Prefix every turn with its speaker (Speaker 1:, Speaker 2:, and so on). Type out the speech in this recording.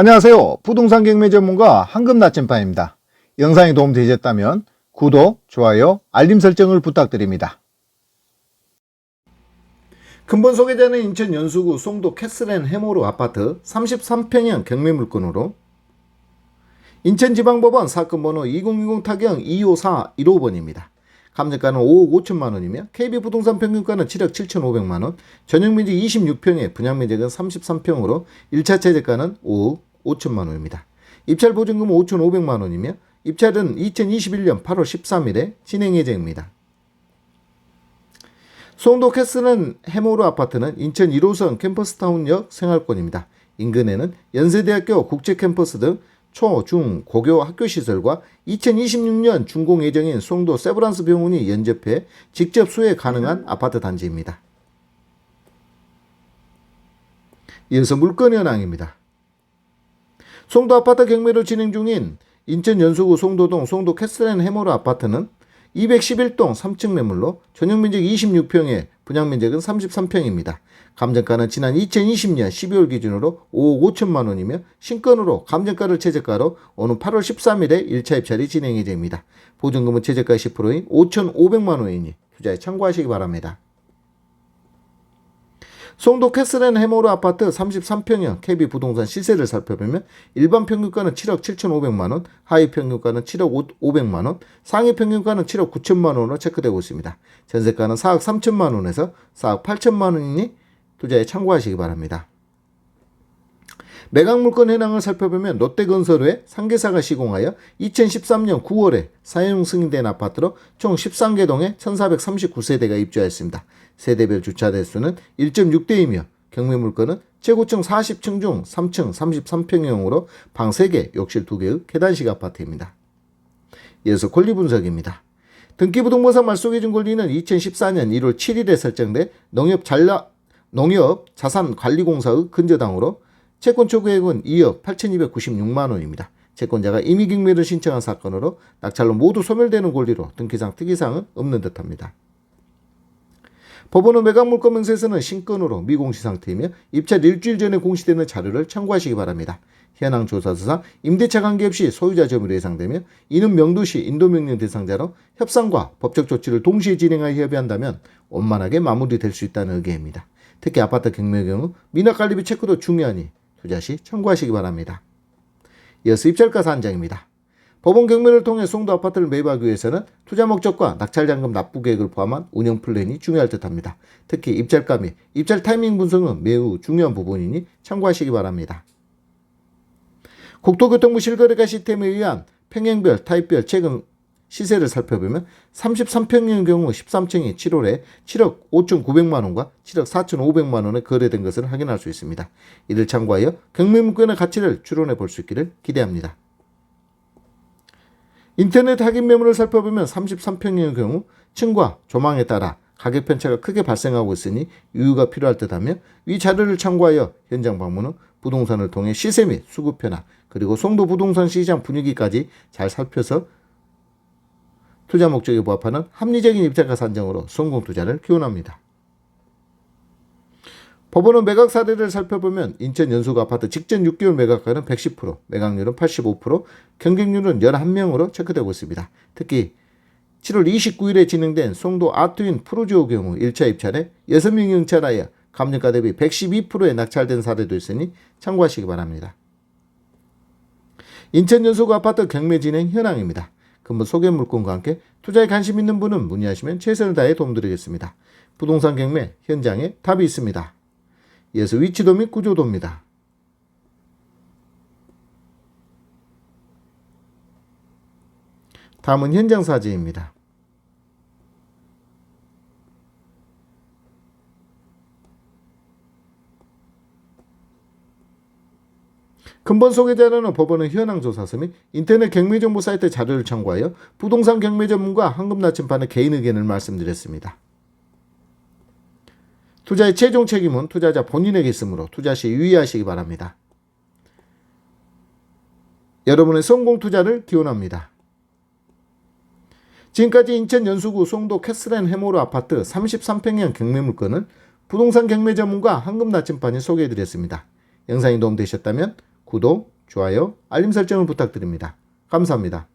Speaker 1: 안녕하세요. 부동산 경매 전문가 황금 나침반입니다. 영상이 도움되셨다면 구독, 좋아요, 알림 설정을 부탁드립니다. 근본 소개자는 인천 연수구 송도 캐슬앤 해모르 아파트 33평형 경매 물건으로 인천지방법원 사건 번호 2020 타경 254 15번입니다. 감정가는 5억 5천만 원이며 KB 부동산 평균가는 7억 7천5백만 원, 전용면적 26평에 분양면적은 33평으로 1차 최저가는 5억 5천만 원입니다. 입찰 보증금은 5천5백만 원이며 입찰은 2021년 8월 13일에 진행 예정입니다. 송도 캐슬은 해모르 아파트는 인천 1호선 캠퍼스타운역 생활권입니다. 인근에는 연세대학교 국제캠퍼스 등 초, 중, 고교 학교 시설과 2026년 준공 예정인 송도 세브란스 병원이 연접해 직접 수혜 가능한 아파트 단지입니다. 이어서 물건 현황입니다. 송도 아파트 경매로 진행 중인 인천 연수구 송도동 송도 캐슬앤 해모르 아파트는 211동 3층 매물로 전용 면적 26평에 분양 면적은 33평입니다. 감정가는 지난 2020년 12월 기준으로 5억 5천만 원이며 신건으로 감정가를 최저가로 오는 8월 13일에 1차 입찰이 진행 예정입니다. 보증금은 최저가 10%인 5,500만 원이니 투자에 참고하시기 바랍니다. 송도 캐슬앤 해모르 아파트 33평형 KB 부동산 시세를 살펴보면 일반 평균가는 7억 7,500만 원, 하위 평균가는 7억 500만 원, 상위 평균가는 7억 9천만 원으로 체크되고 있습니다. 전세가는 4억 3천만 원에서 4억 8천만 원이니 투자에 참고하시기 바랍니다. 매각 물건 현황을 살펴보면 롯데건설의 상계사가 시공하여 2013년 9월에 사용 승인된 아파트로 총 13개 동에 1439세대가 입주하였습니다. 세대별 주차 대수는 1.6대이며 경매 물건은 최고층 40층 중 3층 33평형으로 방 3개, 욕실 2개의 계단식 아파트입니다. 이어서 권리 분석입니다. 등기부등본상 말소기준 권리는 2014년 1월 7일에 설정돼 농협 잘라, 농협 자산관리공사의 근저당으로 채권 초구액은 2억 8,296만 원입니다. 채권자가 임의경매를 신청한 사건으로 낙찰로 모두 소멸되는 권리로 등기상 특이사항은 없는 듯합니다. 법원은 매각 물건 명세서는 신건으로 미공시 상태이며 입찰 일주일 전에 공시되는 자료를 참고하시기 바랍니다. 현황 조사서상 임대차 관계없이 소유자 점유로 예상되며 이는 명도시 인도명령 대상자로 협상과 법적 조치를 동시에 진행하여 협의한다면 원만하게 마무리될 수 있다는 의견입니다. 특히 아파트 경매의 경우 미납 관리비 체크도 중요하니 투자 시 참고하시기 바랍니다. 이어서 입찰가 산정입니다. 법원 경매를 통해 송도 아파트를 매입하기 위해서는 투자 목적과 낙찰자금 납부 계획을 포함한 운영 플랜이 중요할 듯합니다. 특히 입찰가 및 입찰 타이밍 분석은 매우 중요한 부분이니 참고하시기 바랍니다. 국토교통부 실거래가 시스템에 의한 평형별, 타입별 최근 시세를 살펴보면 33평형의 경우 13층이 7월에 7억 5,900만 원과 7억 4,500만 원에 거래된 것을 확인할 수 있습니다. 이를 참고하여 경매물건의 가치를 추론해 볼 수 있기를 기대합니다. 인터넷 확인 매물을 살펴보면 33평형의 경우 층과 조망에 따라 가격 편차가 크게 발생하고 있으니 유의가 필요할 듯하며 위 자료를 참고하여 현장 방문 후 부동산을 통해 시세 및 수급 변화 그리고 송도 부동산 시장 분위기까지 잘 살펴서 투자 목적에 부합하는 합리적인 입찰가 산정으로 성공 투자를 기원합니다. 법원은 매각 사례를 살펴보면 인천 연수구 아파트 직전 6개월 매각가는 110%, 매각률은 85%, 경쟁률은 11명으로 체크되고 있습니다. 특히 7월 29일에 진행된 송도 아트윈 프로지오 경우 1차 입찰에 6명이 응찰하여 감정가 대비 112%에 낙찰된 사례도 있으니 참고하시기 바랍니다. 인천 연수구 아파트 경매 진행 현황입니다. 근본 소개 물건과 함께 투자에 관심 있는 분은 문의하시면 최선을 다해 도움드리겠습니다. 부동산 경매 현장에 답이 있습니다. 이어서 위치도 및 구조도입니다. 다음은 현장 사진입니다. 근본 소개 자료는 법원의 현황 조사서 및 인터넷 경매 정보 사이트 자료를 참고하여 부동산 경매 전문가 황금 나침반의 개인 의견을 말씀드렸습니다. 투자의 최종 책임은 투자자 본인에게 있으므로 투자 시 유의하시기 바랍니다. 여러분의 성공 투자를 기원합니다. 지금까지 인천 연수구 송도 캐슬앤 해모르 아파트 33평형 경매 물건을 부동산 경매 전문가 황금 나침반이 소개해드렸습니다. 영상이 도움되셨다면 구독, 좋아요, 알림 설정을 부탁드립니다. 감사합니다.